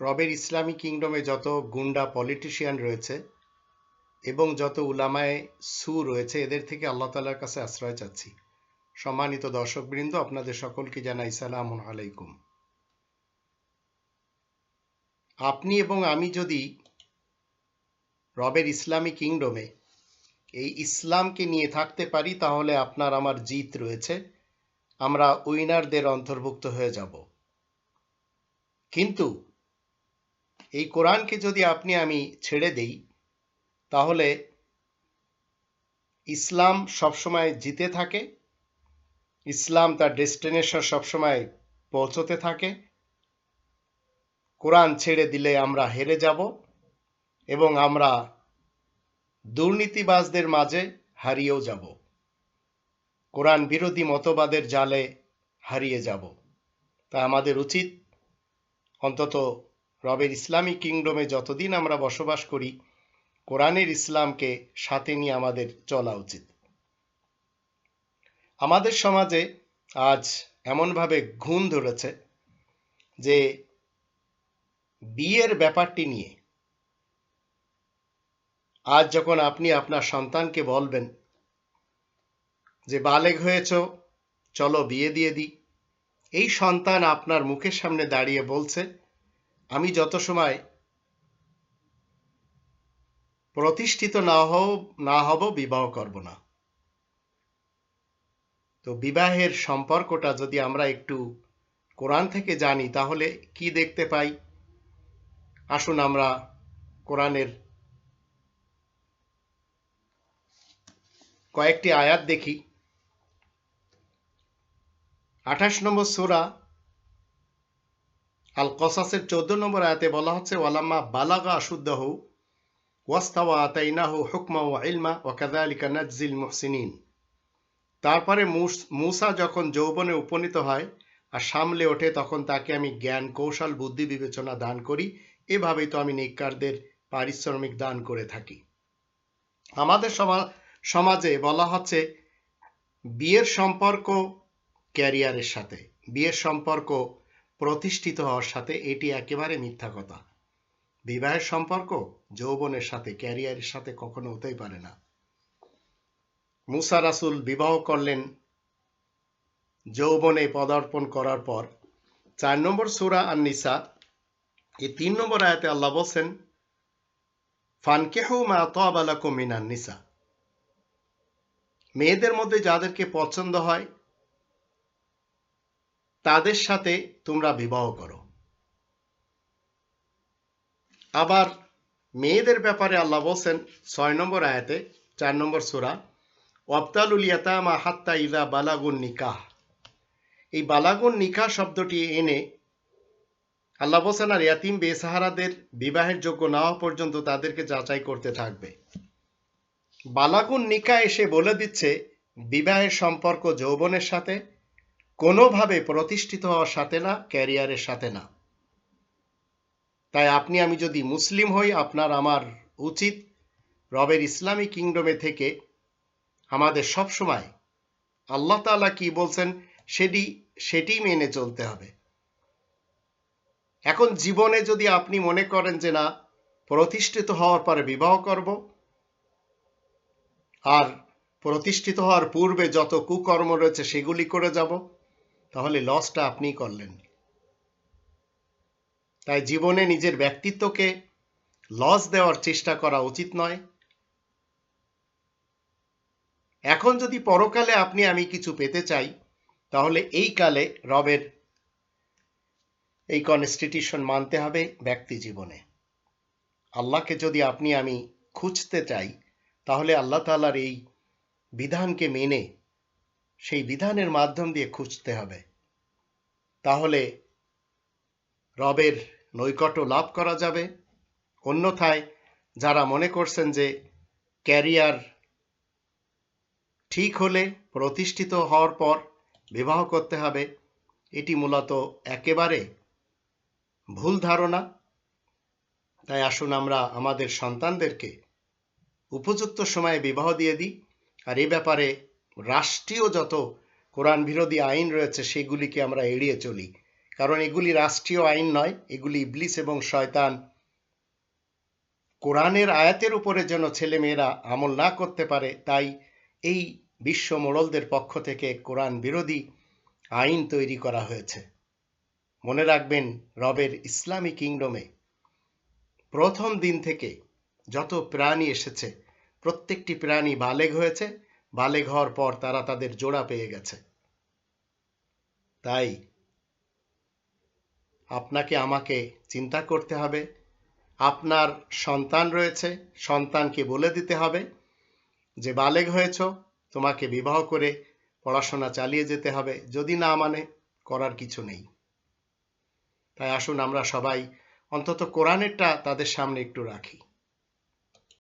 রবের ইসলামী কিংডমে যত গুন্ডা পলিটিশিয়ান রয়েছে এবং যত উলামায় সু রয়েছে, এদের থেকে আল্লাহ তালার কাছে আশ্রয় চাচ্ছি। সম্মানিত দর্শকবৃন্দ, আপনাদের সকলকে জানাই সালাম আলাইকুম। আপনি এবং আমি যদি রবের ইসলামী কিংডমে এই ইসলামকে নিয়ে থাকতে পারি, তাহলে আপনার আমার জিত রয়েছে। আমরা উইনারদের অন্তর্ভুক্ত হয়ে যাব। কিন্তু এই কোরআনকে যদি আপনি আমি ছেড়ে দেই, তাহলে ইসলাম সবসময় জিতে থাকে, ইসলাম তার ডেস্টিনেশন সবসময় পৌঁছতে থাকে। কোরআন ছেড়ে দিলে আমরা হেরে যাব এবং আমরা দুর্নীতিবাজদের মাঝে হারিয়েও যাব। কোরআন বিরোধী মতবাদের জালে হারিয়ে যাব। তা আমাদের উচিত অন্তত রবের ইসলামী কিংডমে যতদিন আমরা বসবাস করি, কোরআনের ইসলামকে সাথে নিয়ে আমাদের চলা উচিত। আমাদের সমাজে আজ এমনভাবে ঘুণ ধরেছে যে বিয়ের ব্যাপারটি নিয়ে আজ যখন আপনি আপনার সন্তানকে বলবেন যে, বালেগ হয়েছ, চলো বিয়ে দিয়ে দিই, এই সন্তান আপনার মুখের সামনে দাঁড়িয়ে বলছে আমি যত সময় প্রতিষ্ঠিত না হও, না হব, বিবাহ করব না। তো বিবাহের সম্পর্কটা যদি আমরা একটু কোরআন থেকে জানি, তাহলে কি দেখতে পাই? আসুন আমরা কোরআনের কয়েকটি আয়াত দেখি। আঠাশ নম্বর সুরা আল কসাসের চোদ্দ নম্বর আয়াতে বলা হচ্ছে, ওয়ালাম্মা বালাগা আশুদ্দাহ ওয়াস্তাওয়া আতাইনাহু হুকমা ওয়া ইলমা ওয়া কাযালিকা নাজজিল মুহসিনিন। তারপরে মূসা যখন যৌবনে উপনীত হয় আর সামলে ওঠে, তখন তাকে আমি জ্ঞান, কৌশল, বুদ্ধি বিবেচনা দান করি। এভাবেই তো আমি নিকারদের পারিশ্রমিক দান করে থাকি। আমাদের সমাজে বলা হচ্ছে, বিয়ের সম্পর্ক ক্যারিয়ারের সাথে। বিয়ের সম্পর্ক প্রতিষ্ঠিত হওয়ার সাথে এটি একেবারে মিথ্যা কথা। বিবাহের সম্পর্ক যৌবনের সাথে, ক্যারিয়ারের সাথে কখনো হতেই পারে না। মুসা রাসুল বিবাহ করলেন যৌবনে পদার্পণ করার পর। চার নম্বর সুরা আর নিসা এই তিন নম্বর আয়াতে আল্লাহ বলছেন, ফানকেহু মা তাবালাকুম মিনান নিসা মেয়েদের মধ্যে যাদেরকে পছন্দ হয় তাদের সাথে তোমরা বিবাহ করো। আবার মেয়েদের ব্যাপারে আল্লাহ বলছেন, ছয় নম্বর আয়াতে, চার নম্বর সুরা, ওয়াবতালুল ইয়াতামা হাত্তা ইদা বালাগুন নিকাহ। এই বালাগুন নিকাহ শব্দটি এনে আল্লাহ বলছেন, আর ইয়াতিম বেসাহারাদের বিবাহের যোগ্য না হওয়া পর্যন্ত তাদেরকে যাচাই করতে থাকবে। বালাগুন নিকা এসে বলে দিচ্ছে, বিবাহের সম্পর্ক যৌবনের সাথে কোনোভাবে প্রতিষ্ঠিত হওয়ার সাথে না, ক্যারিয়ারের সাথে না। তাই আপনি, আমি যদি মুসলিম হই, আপনার আমার উচিত রবের ইসলামী কিংডমে থেকে আমাদের সব সময় আল্লাহ তালা কি বলছেন সেটি সেটি মেনে চলতে হবে। এখন জীবনে যদি আপনি মনে করেন যে না, প্রতিষ্ঠিত হওয়ার পরে বিবাহ করব, আর প্রতিষ্ঠিত হওয়ার পূর্বে যত কুকর্ম রয়েছে সেগুলি করে যাব তাহলে লসটা আপনি করলেন। তাই জীবনে নিজের ব্যক্তিত্বকে লস দেওয়ার চেষ্টা করা উচিত নয়। এখন যদি পরকালে আপনি আমি কিছু পেতে চাই, তাহলে এই কালে রবের এই কনস্টিটিউশন মানতে হবে ব্যক্তি জীবনে। আল্লাহকে যদি আপনি আমি খুঁজতে চাই, তাহলে আল্লাহ তালার এই বিধানকে মেনে সেই বিধানের মাধ্যম দিয়ে খুঁজতে হবে। তাহলে রবের নৈকট্য লাভ করা যাবে। অন্যথায় যারা মনে করছেন যে ক্যারিয়ার ঠিক হলে প্রতিষ্ঠিত হওয়ার পর বিবাহ করতে হবে, এটি মূলত একেবারে ভুল ধারণা। তাই আসুন আমরা আমাদের সন্তানদেরকে উপযুক্ত সময়ে বিবাহ দিয়ে দিই। আর এ ব্যাপারে রাষ্ট্রীয় যত কোরআন বিরোধী আইন রয়েছে, সেগুলিকে আমরা এড়িয়ে চলি। কারণ এগুলি রাষ্ট্রীয় আইন নয়, এগুলি ইবলিস এবং শয়তান কোরআনের আয়াতের উপরে যেন ছেলেমেয়েরা আমল না করতে পারে, তাই এই বিশ্ব মোড়লদের পক্ষ থেকে কোরআন বিরোধী আইন তৈরি করা হয়েছে। মনে রাখবেন, রবের ইসলামী কিংডমে প্রথম দিন থেকে যত প্রাণী এসেছে, প্রত্যেকটি প্রাণী বালেগ হয়েছে হওয়ার পর তারা তাদের জোড়া পেয়ে গেছে। তাই আপনাকে আমাকে চিন্তা করতে হবে। আপনার সন্তান রয়েছে, সন্তানকে বলে দিতে হবে যে বালেগ হয়েছ, তোমাকে বিবাহ করে পড়াশোনা চালিয়ে যেতে হবে। যদি না মানে করার কিছু নেই। তাই আসুন আমরা সবাই অন্তত কোরআনেরটা তাদের সামনে একটু রাখি।